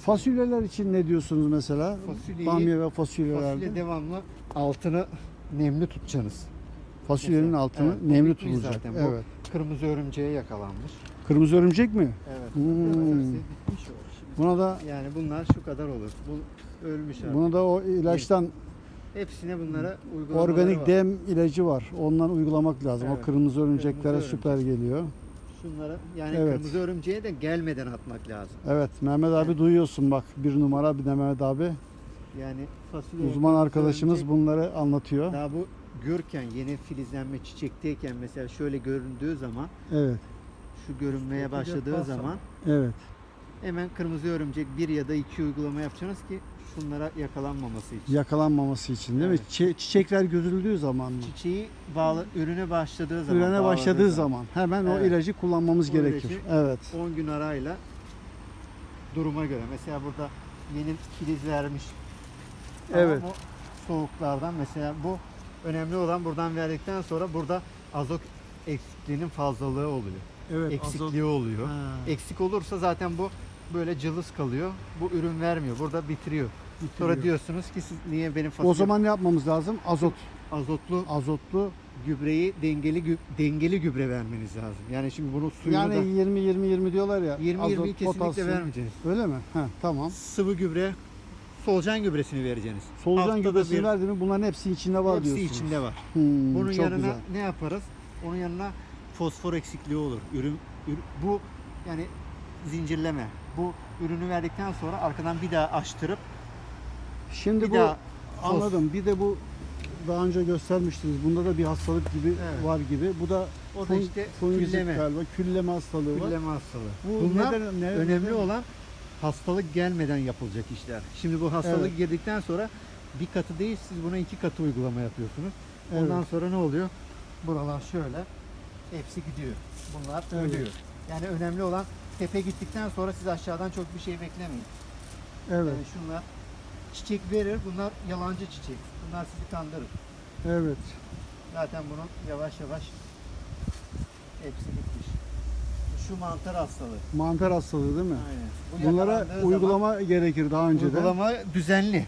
Fasulyeler için ne diyorsunuz mesela? Fasulyeyi- Bamya ve fasulyelerde. Fasulye devamlı altını nemli tutacaksınız. Fasulyenin Mesela, altını evet, bu nemli tutulacak. zaten. Bu Evet. Kırmızı örümceğe yakalanmış. Kırmızı örümcek mi? Evet. Hmm. Buna da Yani bunlar şu kadar olur. Bu ölmüş artık. buna da o ilaçtan Hepsine bunlara uygulamaları organik var. dem ilacı var. Ondan uygulamak lazım. Evet. O kırmızı örümceklere Kırmızı süper geliyor. Şunlara yani Evet. kırmızı örümceğe de gelmeden atmak lazım. Evet Mehmet abi duyuyorsun bak bir numara bir de Mehmet abi. Yani fasulye Uzman kırmızı arkadaşımız örümcek- bunları anlatıyor. Daha bu görken yeni filizlenme çiçekteyken mesela şöyle göründüğü zaman Evet. şu görünmeye başladığı zaman Evet. hemen kırmızı örümcek bir ya da iki uygulama yapacaksınız ki şunlara yakalanmaması için. Yakalanmaması için değil mi? Evet. Çi- çiçekler görüldüğü zaman mı? Çiçeği bağlı ürüne başladığı zaman. Ürene bağladığı başladığı zaman hemen o Evet. ilacı kullanmamız O gerekir. ilacı- Evet. 10 gün arayla duruma göre. Mesela burada yeni filiz vermiş. Ama Evet. Bu soğuklardan mesela bu önemli olan buradan verdikten sonra burada azot eksikliğinin fazlalığı oluyor. Evet. Eksikliği oluyor. Ha, Eksik olursa zaten bu böyle cılız kalıyor. Bu ürün vermiyor. Burada bitiriyor. Sonra bitiriyor. diyorsunuz ki siz niye benim fasulye O zaman ne yapmamız lazım? Azot, azotlu azotlu. gübreyi dengeli gü- dengeli gübre vermeniz lazım. Yani şimdi bunu suyunu Yani da 20 20 20 diyorlar ya. 20 azot, 20 kesinlikle potasyum. vermeyeceksiniz. Öyle mi? Ha, tamam. Sıvı gübre solucan gübresini vereceksiniz. Solucan Haftada gübresini bir- verdi mi bunların hepsi içinde var Hepsi diyorsunuz. içinde var. Hmm, Bunun yanına güzel. ne yaparız? Onun yanına fosfor eksikliği olur. Ürün, ür- bu yani zincirleme. Bu ürünü verdikten sonra arkadan bir daha açtırıp Şimdi bir bu daha anladım. Bir de bu daha önce göstermiştiniz. Bunda da bir hastalık gibi Evet. var gibi. Bu da o da fun- işte fungizit külleme. galiba. Külleme hastalığı var. Külleme hastalığı. Bu Bunlar neden- ne- önemli neden- olan hastalık gelmeden yapılacak işler. Şimdi bu hastalık Evet. girdikten sonra bir katı değil siz buna iki katı uygulama yapıyorsunuz. Ondan Evet. sonra ne oluyor? Buralar şöyle hepsi gidiyor. Bunlar Evet. ölüyor. Yani önemli olan tepe gittikten sonra siz aşağıdan çok bir şey beklemeyin. Evet. Yani şunlar çiçek verir. Bunlar yalancı çiçek. Bunlar sizi kandırır. Evet. Zaten bunun yavaş yavaş hepsi bitmiş. Şu mantar hastalığı. Mantar hastalığı değil mi? Aynen. Bu Bunlara yakalandığı zaman- uygulama gerekir daha önceden. Uygulama düzenli.